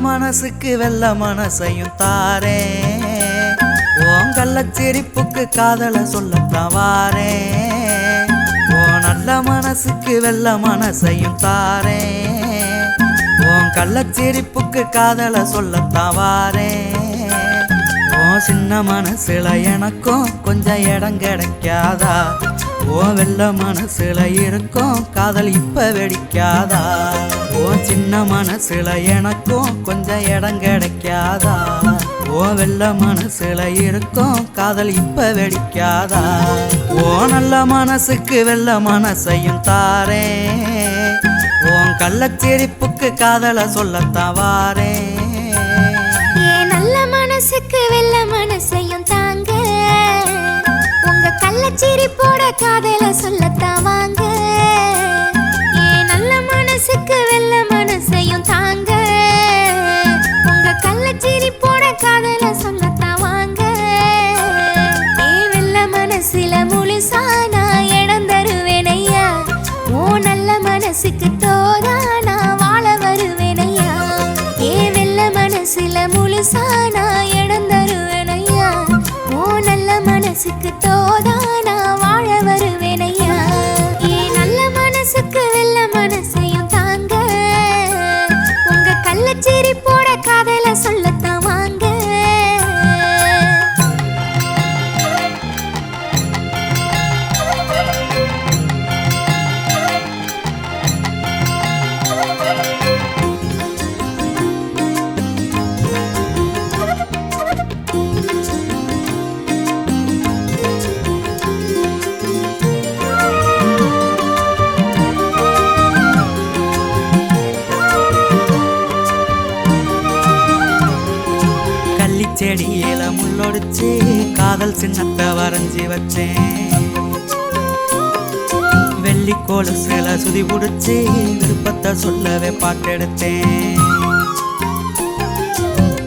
மனசுக்கு வெள்ள மனசையும் தாரே. உன் சிரிப்புக்கு காதல சொல்லத்தான் வாரேன் ஓ நல்ல மனசுக்கு வெள்ள மனசையும் தாரே. உன் கள்ளச்சிரிப்புக்கு காதல சொல்லத்தான் வாரேன் உன் சின்ன மனசுல எனக்கும் கொஞ்சம் இடம் கிடைக்காதா? உன் வெள்ள மனசுல இருக்கும் காதல் இப்ப வெடிக்காதா? ஓ சின்ன மனசுல எனக்கும் கொஞ்சம் இடம் கிடைக்காதா? ஓ வெள்ள மனசுல இருக்கும் காதல் இப்ப வெடிக்காதா? ஓ நல்ல மனசுக்கு வெள்ள மனசையும் தாரே உன் கள்ளச்சிரிப்புக்கு காதல சொல்லத்தான் வாரே நல்ல மனசுக்கு வெள்ள மனசையும் தாங்க. உங்க கள்ளச்சிரிப்போட காதல சொல்லத்தான் உங்க கள்ளச்சிரிப்போட காதல சொல்லத்தான் வாங்க. என் வெள்ள மனசுல முழுசா நான் இடம் தருவேன் ஐயா ஓ நல்ல மனசுக்கு தோதா நான் வாழ வருவேன் ஐயா ஏ வெள்ள மனசுல முழுசா நான் இடம் தருவேன் ஐயா ஓ நல்ல மனசுக்கு தோதா காதல் சின்னத்தை வரைஞ்சி வச்சேன். வெள்ளி சில சுதி பிடிச்சி விருப்பத்தை சொல்லவே பாட்டெடுத்தேன்.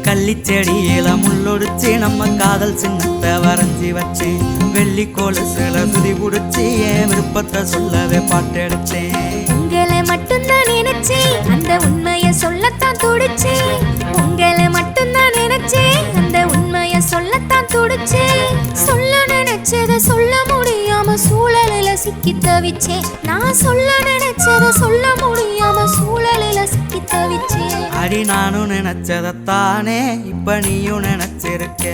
கள்ளிச்செடியில முள்ளொடிச்சு நம்ம காதல் சின்னத்தை வரைஞ்சி வச்சேன். வெள்ளி சில சுதி பிடிச்சி என் விருப்பத்தை சொல்லவே பாட்டெடுத்தேன். உங்களை மட்டும்தான் நினைச்சேன். அந்த உண்மையை சொல்லத்தான் துடிச்சேன். சிக்கி தவிச்சே. நான் சொல்ல நினைச்சத சொல்ல முடியாம சூழலில சிக்கி தவிச்சே. அடி நானும் நினைச்சதத்தானே இப்ப நீயும் நினைச்சிருக்க.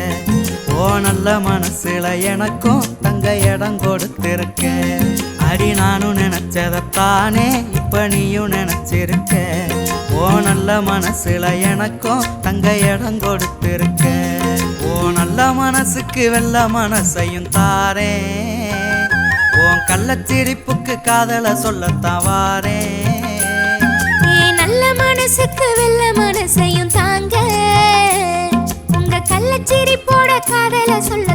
ஓ நல்ல மனசுல எனக்கும் தங்க இடம் கொடுத்திருக்க. அடி நானும் நினைச்சதத்தானே இப்ப நீயும் நினைச்சிருக்க. ஓ நல்ல மனசுல எனக்கும் தங்க இடம் கொடுத்திருக்க. ஓ நல்ல மனசுக்கு வெள்ள மனசையும் தாரேன் கள்ளச்சிரிப்புக்கு காதல சொல்லத்தான் வாரேன் நல்ல மனசுக்கு வெள்ள மனசையும் தாங்க. உங்க கள்ளச்சிரிப்போட காதல சொல்ல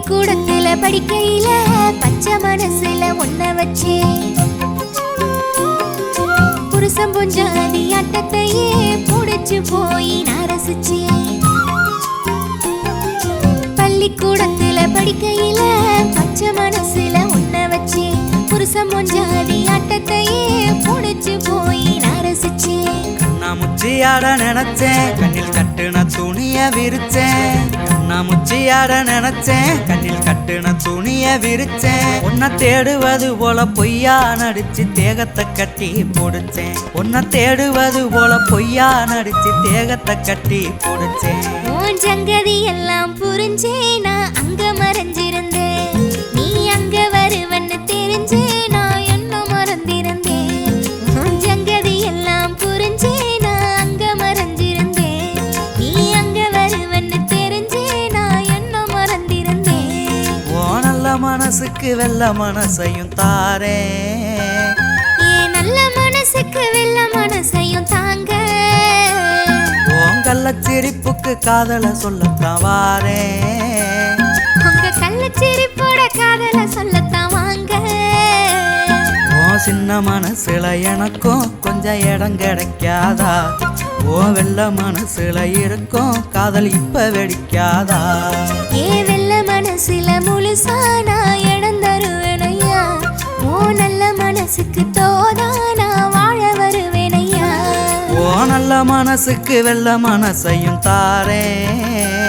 பள்ளிக்கூடத்துல படிக்கையில பச்சை மனசுல ஒன்ன வச்சே. புருஷம் பொஞ்சாதி ஆட்டத்தையே புடிச்சு போய் நான் ரசிச்சேன் பள்ளிக்கூடத்துல படிக்கையில பச்சை மனசுல ஒன்ன வச்சே. புருஷம் பொஞ்சாதி ஆட்டத்தையே புடிச்சு போய் முச்சியாட நினைச்சேன். கண்ணில் கட்டுன துணிய விரிச்சேன். கண்ணா முச்சியாட நினைச்சேன். கண்ணில் கட்டுன துணிய விரிச்சேன். உன்னை தேடுவது போல பொய்யா நடிச்சு தேகத்தை கட்டி போடுச்சேன். உன்னை தேடுவது போல பொய்யா நடிச்சு தேகத்தை கட்டி போடுச்சேன். உன் சங்கதி எல்லாம் புரிஞ்சே நான் அங்க மறைஞ்சிருந்தேன். நீ நல்ல மனசுக்கு வெள்ள மனசையும் என் நல்ல மனசுக்கு வெள்ள மனசையும் தாங்க. கள்ளச்சிரிப்புக்கு காதல சொல்லத்தான் வாரேன் உங்க கள்ளச்சிரிப்போட காதல சொல்லத்தான் வாங்க. ஓ சின்ன மனசுல எனக்கும் கொஞ்சம் இடம் கிடைக்காதா? ஓ வெள்ள மனசுல இருக்கும் காதல் இப்ப வெடிக்காதா? மனசுல முழுசா நான் இடம் தருவேனையா ஓ நல்ல மனசுக்கு தோதா நான் வாழ வருவேனையா? ஓ நல்ல மனசுக்கு வெள்ள மனசையும் தாரேன்